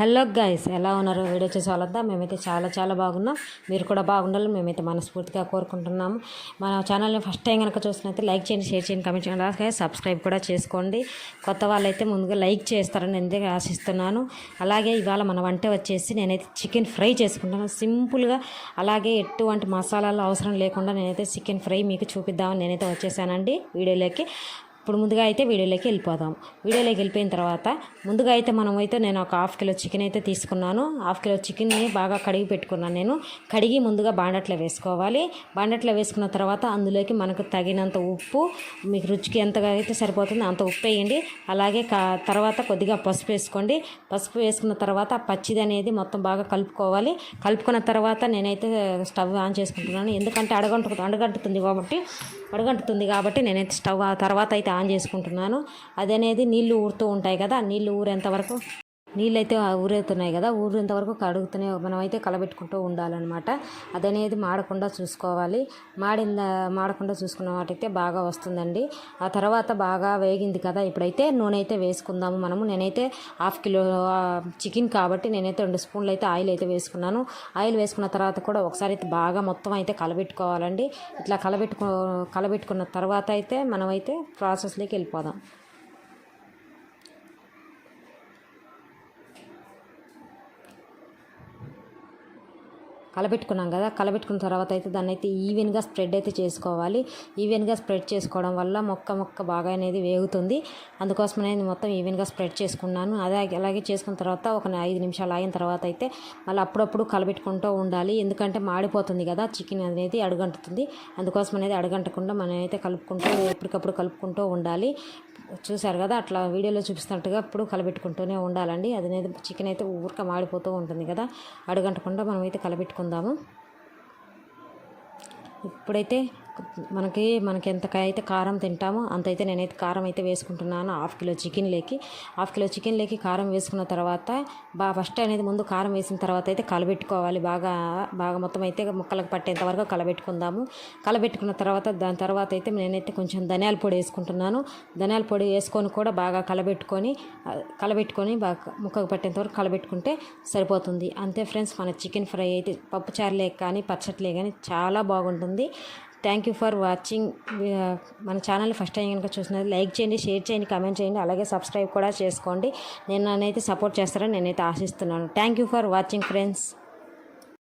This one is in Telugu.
హలో గైస్ ఎలా ఉన్నారు? వీడియో చూసే వాళ్ళంతా మేమైతే చాలా చాలా బాగున్నాం. మీరు కూడా బాగుండాలని మేమైతే మనస్ఫూర్తిగా కోరుకుంటున్నాము మన ఛానల్ని ఫస్ట్ టైం కనుక చూసినైతే లైక్ చేయండి షేర్ చేయండి కమెంట్ చేయండి. అలాగే సబ్స్క్రైబ్ కూడా చేసుకోండి. కొత్త వాళ్ళైతే ముందుగా లైక్ చేస్తారని ఎందుకు ఆశిస్తున్నాను. అలాగే ఇవాళ మన వంట వచ్చేసి నేనైతే చికెన్ ఫ్రై చేసుకుంటాను. సింపుల్గా అలాగే ఎటువంటి మసాలాలు అవసరం లేకుండా నేనైతే చికెన్ ఫ్రై మీకు చూపిద్దామని నేనైతే వచ్చేసానండి వీడియోలోకి. ఇప్పుడు ముందుగా అయితే వీడియోలోకి వెళ్ళిపోదాం. వీడియోలోకి వెళ్ళిపోయిన తర్వాత ముందుగా అయితే మనం అయితే నేను ఒక హాఫ్ కిలో చికెన్ అయితే తీసుకున్నాను. హాఫ్ కిలో చికెన్ని బాగా కడిగి పెట్టుకున్నాను నేను. కడిగి ముందుగా బాండట్లో వేసుకోవాలి. బాండట్లో వేసుకున్న తర్వాత అందులోకి మనకు తగినంత ఉప్పు మీకు రుచికి ఎంతగా అయితే సరిపోతుందో అంత ఉప్పు వేయండి. అలాగే కా తర్వాత కొద్దిగా పసుపు వేసుకోండి. పసుపు వేసుకున్న తర్వాత పచ్చిది అనేది మొత్తం బాగా కలుపుకోవాలి. కలుపుకున్న తర్వాత నేనైతే స్టవ్ ఆన్ చేసుకుంటున్నాను. ఎందుకంటే అడగంటు అడగంటుతుంది కాబట్టి అడగంటుతుంది కాబట్టి నేనైతే స్టవ్ తర్వాత అయితే ఆన్ చేసుకుంటున్నాను. అదనేది నీళ్ళు ఊరుతూ ఉంటాయి కదా నీళ్ళు ఊరేంత వరకు నీళ్ళైతే ఊరేతున్నాయి కదా ఊరేంత వరకు కడుగుతూనే మనమైతే కలబెట్టుకుంటూ ఉండాలన్నమాట. అదనేది మాడకుండా చూసుకోవాలి. మాడింద మాడకుండా చూసుకున్న వాటైతే బాగా వస్తుందండి. ఆ తర్వాత బాగా వేగింది కదా ఇప్పుడైతే నూనె అయితే వేసుకుందాము మనము. నేనైతే హాఫ్ కిలో చికెన్ కాబట్టి నేనైతే రెండు స్పూన్లు అయితే ఆయిల్ అయితే వేసుకున్నాను. ఆయిల్ వేసుకున్న తర్వాత కూడా ఒకసారి అయితే బాగా మొత్తం అయితే కలబెట్టుకోవాలండి. ఇట్లా కలబెట్టుకో కలబెట్టుకున్న తర్వాత అయితే మనమైతే ప్రాసెస్లోకి వెళ్ళిపోదాం. కలబెట్టుకున్నాం కదా కలబెట్టుకున్న తర్వాత అయితే దాన్ని అయితే ఈవెన్గా స్ప్రెడ్ అయితే చేసుకోవాలి. ఈవెన్గా స్ప్రెడ్ చేసుకోవడం వల్ల మొక్క మొక్క బాగా అనేది వేగుతుంది. అందుకోసం నేను మొత్తం ఈవెన్గా స్ప్రెడ్ చేసుకున్నాను. అదే అలాగే చేసుకున్న తర్వాత ఒక ఐదు నిమిషాలు ఆగిన తర్వాత అయితే మళ్ళీ అప్పుడప్పుడు కలబెట్టుకుంటూ ఉండాలి. ఎందుకంటే మాడిపోతుంది కదా చికెన్ అనేది అడుగంటుతుంది. అందుకోసం అనేది అడుగంటకుండా మనం అయితే కలుపుకుంటూ ఎప్పటికప్పుడు కలుపుకుంటూ ఉండాలి. చూసారు కదా అట్లా వీడియోలో చూపిస్తున్నట్టుగా ఇప్పుడు కలబెట్టుకుంటూనే ఉండాలండి. అది అనేది చికెన్ అయితే ఊరిక మాడిపోతూ ఉంటుంది కదా అడుగంటకుండా మనం అయితే కలబెట్టుకుందాము ఇప్పుడైతే మనకి మనకి ఎంతకైతే కారం తింటామో అంతైతే నేనైతే కారం అయితే వేసుకుంటున్నాను. హాఫ్ కిలో చికెన్ లేకి. హాఫ్ కిలో చికెన్ లేకి కారం వేసుకున్న తర్వాత బాగా ఫస్ట్ అనేది ముందు కారం వేసిన తర్వాత అయితే కలబెట్టుకోవాలి. బాగా బాగా మొత్తం అయితే ముక్కలకు పట్టేంత వరకు కలబెట్టుకుందాము. కలబెట్టుకున్న తర్వాత దాని తర్వాత అయితే నేనైతే కొంచెం ధనియాల పొడి వేసుకుంటున్నాను. ధనియాల పొడి వేసుకొని కూడా బాగా కలబెట్టుకొని కలబెట్టుకొని బాగా ముక్కకు పట్టేంత వరకు కలబెట్టుకుంటే సరిపోతుంది. అంతే ఫ్రెండ్స్ మన చికెన్ ఫ్రై అయితే పప్పుచారులే కానీ పచ్చట్లే కానీ చాలా బాగుంటుంది. Thank you for watching. మన ఛానల్ ఫస్ట్ టైం కనుక చూసినది లైక్ చేయండి షేర్ చేయండి కమెంట్ చేయండి అలాగే సబ్స్క్రైబ్ కూడా చేసుకోండి. నేను నన్నైతే సపోర్ట్ చేస్తారని నేనైతే ఆశిస్తున్నాను. Thank you for watching friends.